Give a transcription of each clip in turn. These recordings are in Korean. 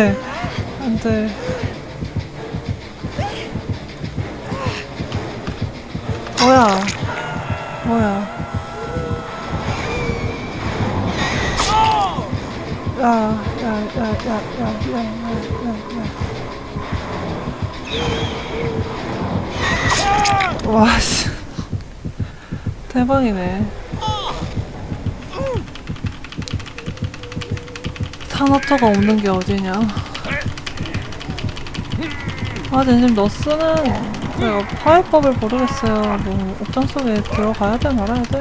돼. 안 돼. 뭐야? 뭐야? 야, 야, 야, 야, 야, 야, 야, 야, 야. 와, 씨. 대박이네. 산업터가 없는 게 어디냐. 아, 근데 지금 너스는 내가 파이법을 모르겠어요. 뭐, 옥장 속에 들어가야 돼, 말아야 돼.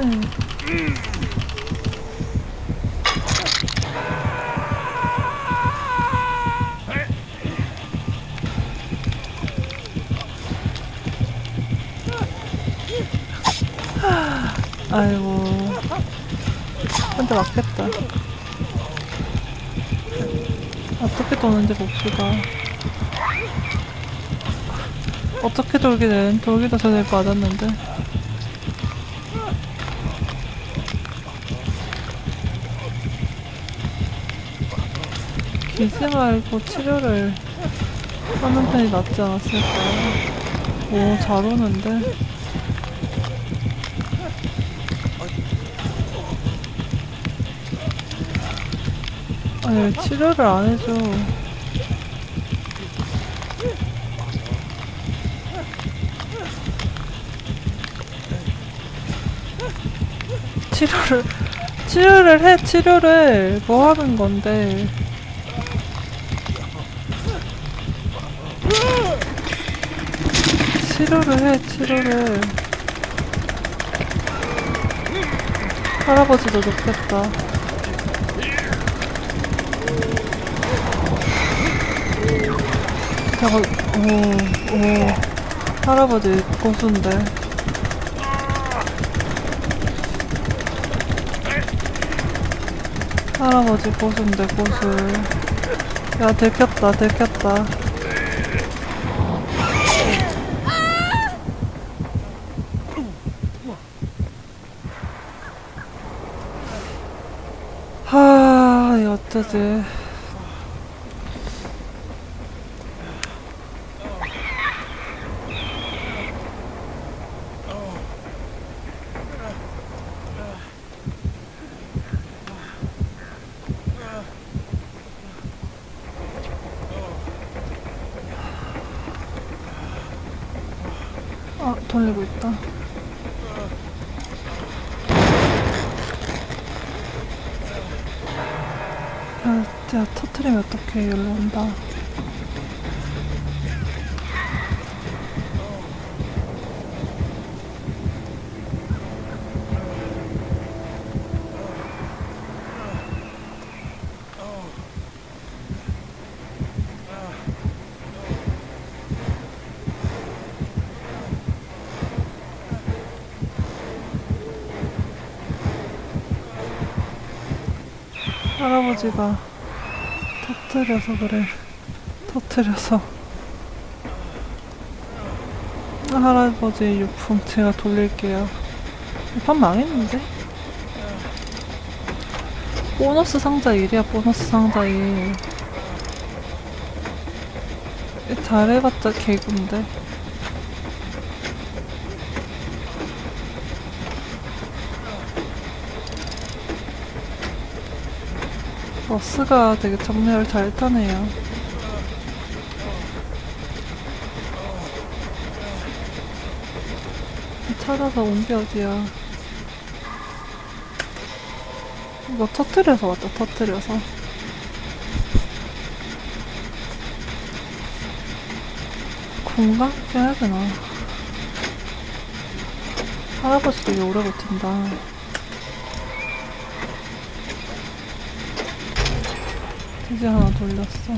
아이고. 근데 맞겠다. 어떻게 도는지 봅시다. 어떻게 돌기는 돌기도 전에 맞았는데. 기지 말고 치료를 하는 편이 낫지 않았을까요? 오, 잘 오는데. 아니, 왜 치료를 안 해줘. 치료를, 치료를 해, 치료를. 뭐 하는 건데. 치료를 해, 치료를. 할아버지도 좋겠다. 저거, 오, 오. 할아버지 고수인데. 할아버지 고수인데, 고수. 야, 들켰다, 들켰다. 하, 이 어쩌지. 아, 돌리고 있다. 야, 야, 터트리면 어떡해, 여기로 온다. 할아버지가 터트려서 그래. 터트려서. 할아버지 유품 제가 돌릴게요. 판 망했는데? 보너스 상자 1이야, 보너스 상자 1. 잘해봤자 개구인데. 버스가 되게 정렬 잘 타네요. 찾아서 온 게 어디야. 이거 터트려서 왔다, 터트려서. 공감? 해야 되나? 할아버지 되게 오래 버틴다. 이제 하나 돌렸어.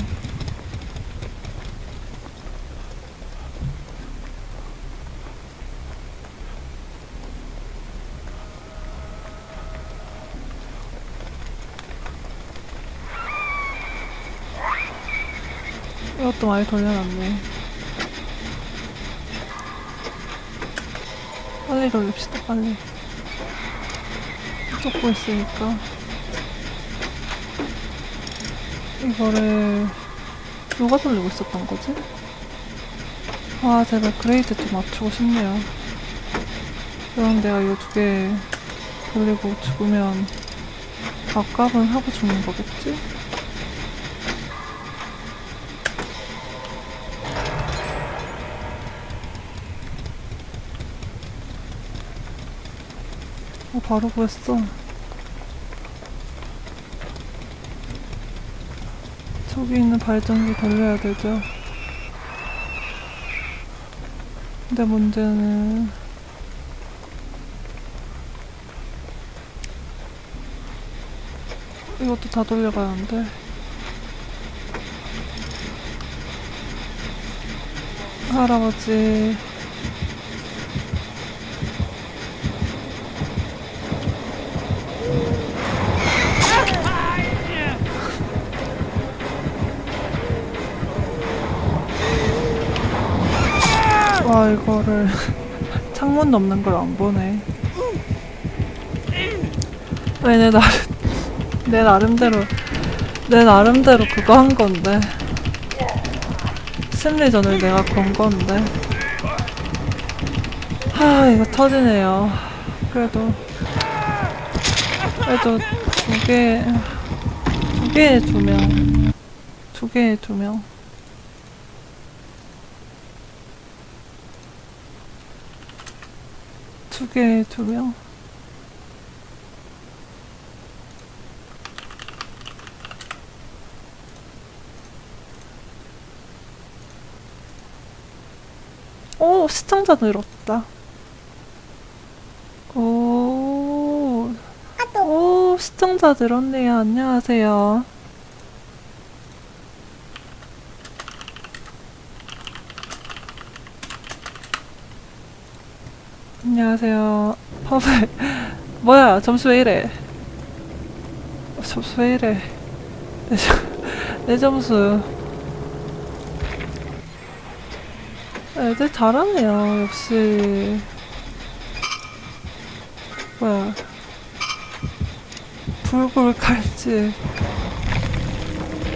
이것도 많이 돌려놨네. 빨리 돌립시다, 빨리. 쫓고 있으니까. 이거를 누가 돌리고 있었던 거지? 아 제발 그레이드 좀 맞추고 싶네요 그럼 내가 이거 두 개 돌리고 죽으면 밥값은 하고 죽는 거겠지? 어 바로 구했어 저기 있는 발전기 돌려야 되죠. 근데 문제는 이것도 다 돌려가야 하는데 할아버지 이거를 창문 넘는 걸 안 보네. 왜 내 나름 내 나름대로 내 나름대로 그거 한 건데 심리전을 내가 건 건데 하 이거 터지네요. 그래도 그래도 두 개 두 개에 두 명. 두 개에 두 명. 두 개에 두 명. 오, 시청자 늘었다. 오, 오, 시청자 늘었네요. 안녕하세요. 안녕하세요. 퍼블. 뭐야, 점수 왜 이래? 어, 점수 왜 이래? 내, 점- 내 점수. 애들 잘하네요, 역시. 뭐야. 불굴 칼집.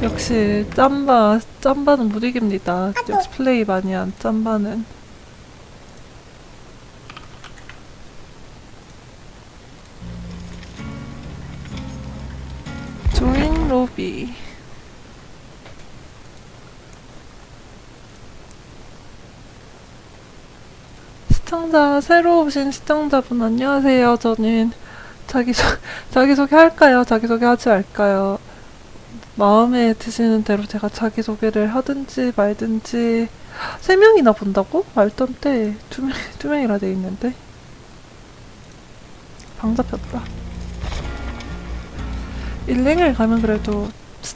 역시, 짬바, 짬바는 못 이깁니다. 역시 플레이 많이 한 짬바는. 로비. 시청자, 새로 오신 시청자분 안녕하세요. 저는 자기소, 자기소개 할까요? 자기소개 하지 말까요? 마음에 드시는 대로 제가 자기소개를 하든지 말든지 세 명이나 본다고? 말도 안 돼. 두 명, 두 명이라 돼 있는데. 방 잡혔다. 일랭을 가면 그래도 스-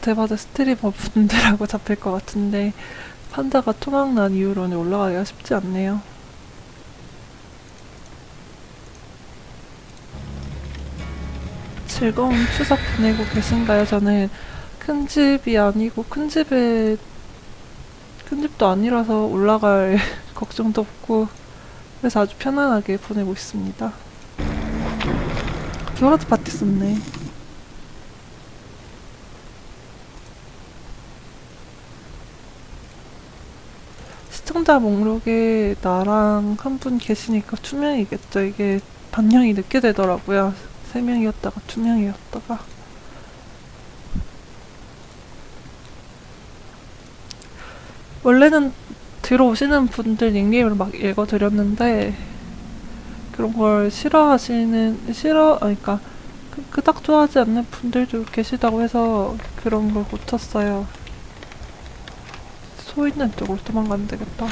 대바드 스트리머 분들하고 잡힐 것 같은데 판다가 토막난 이후로는 올라가기가 쉽지 않네요. 즐거운 추석 보내고 계신가요? 저는 큰 집이 아니고 큰 집에 큰 집도 아니라서 올라갈 걱정도 없고 그래서 아주 편안하게 보내고 있습니다. 듀어라드 파티 썼네. 시청자 목록에 나랑 한 분 계시니까 투명이겠죠. 이게 반영이 늦게 되더라고요. 세 명이었다가 두 명이었다가. 원래는 들어오시는 분들 닉네임을 막 읽어드렸는데 그런 걸 싫어하시는 싫어 아니, 그러니까 그- 그닥 좋아하지 않는 분들도 계시다고 해서 그런 걸 고쳤어요. 소 있는 쪽으로 도망가면 되겠다.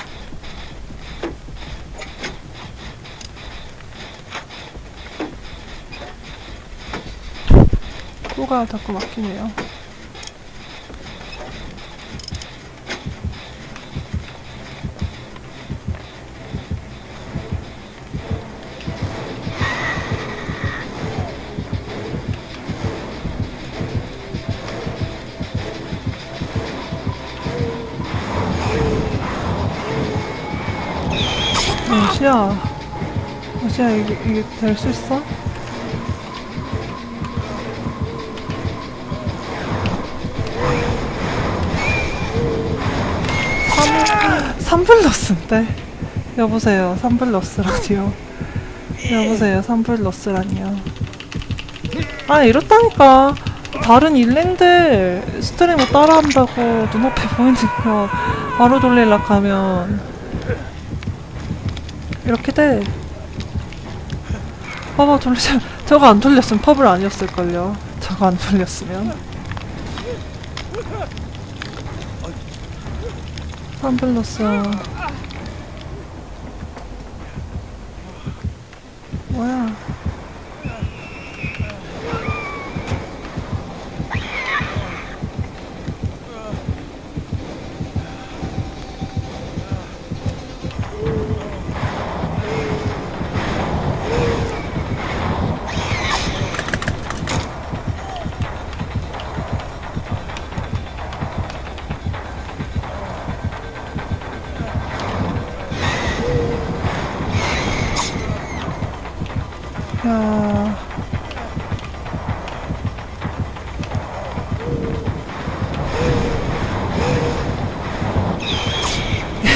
코가 자꾸 막히네요. 시야, 시야 이게 이게 될 수 있어? 삼블러스인데? 여보세요, 삼블러스라니요. 여보세요, 삼블러스라니요. 아, 이렇다니까. 다른 일랭들 스트리머 따라한다고 눈앞에 보이니까 바로 돌리려 하면 이렇게 돼. 봐봐, 돌리자. 저거 안 돌렸으면 펍을 아니었을걸요. 저거 안 돌렸으면. 삼블러스. 뭐야? 야.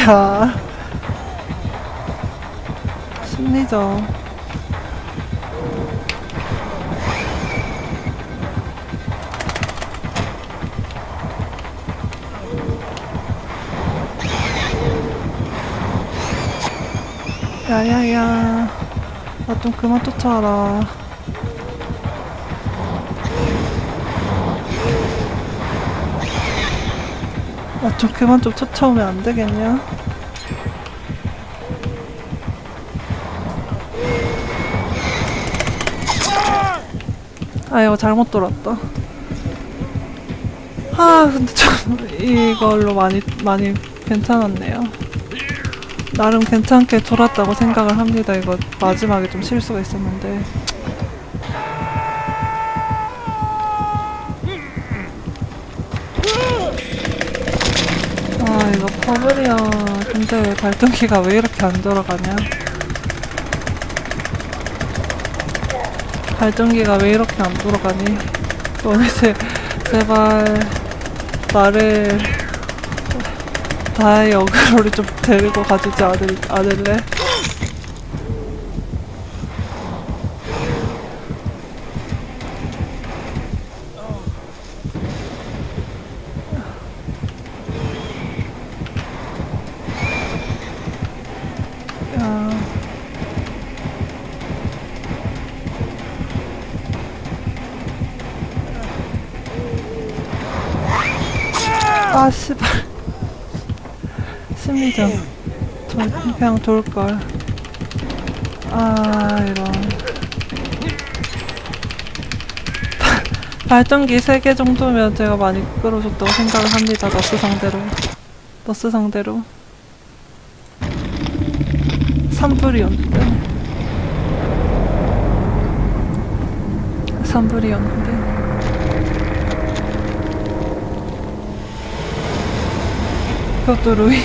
야. 심리적. 야야야. 나 좀 그만 쫓아와라. 나좀 그만 좀 쫓아오면 안 되겠냐? 아 이거 잘못 돌았다. 아 근데 좀 이걸로 많이 많이 괜찮았네요. 나름 괜찮게 돌았다고 생각을 합니다. 이거 마지막에 좀 실수가 있었는데. 퍼블이야. 근데 왜 발전기가 왜 이렇게 안 돌아가냐? 발전기가 왜 이렇게 안 돌아가니? 너네 제, 제발 나를 나의 어그로를 좀 데리고 가주지 않을, 않을래? 아, 씨발. 심리전. 돌, 그냥 돌걸. 아, 이런. 발전기 3개 정도면 제가 많이 끌어줬다고 생각을 합니다. 너스 상대로. 너스 상대로. 3불이었는데. 3불이었는데. 그것도 루인.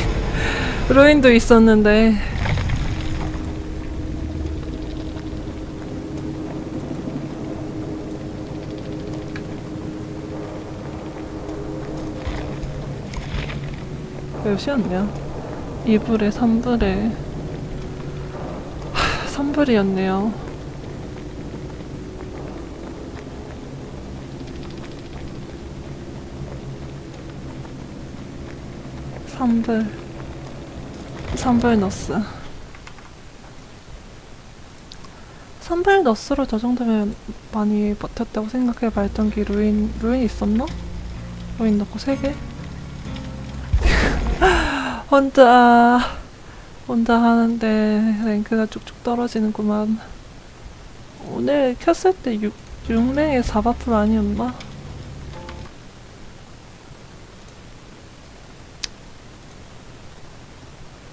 루인도 있었는데. 몇이었냐? 2불에 3불에 3불이었네요. 삼불삼불 너스 삼불 너스로 저 정도면 많이 버텼다고 생각해 발전기 루인 루인 있었나? 루인 넣고 3개? 혼자 혼자 하는데 랭크가 쭉쭉 떨어지는구만 오늘 켰을 때 6, 6랭에 4바풀 아니었나?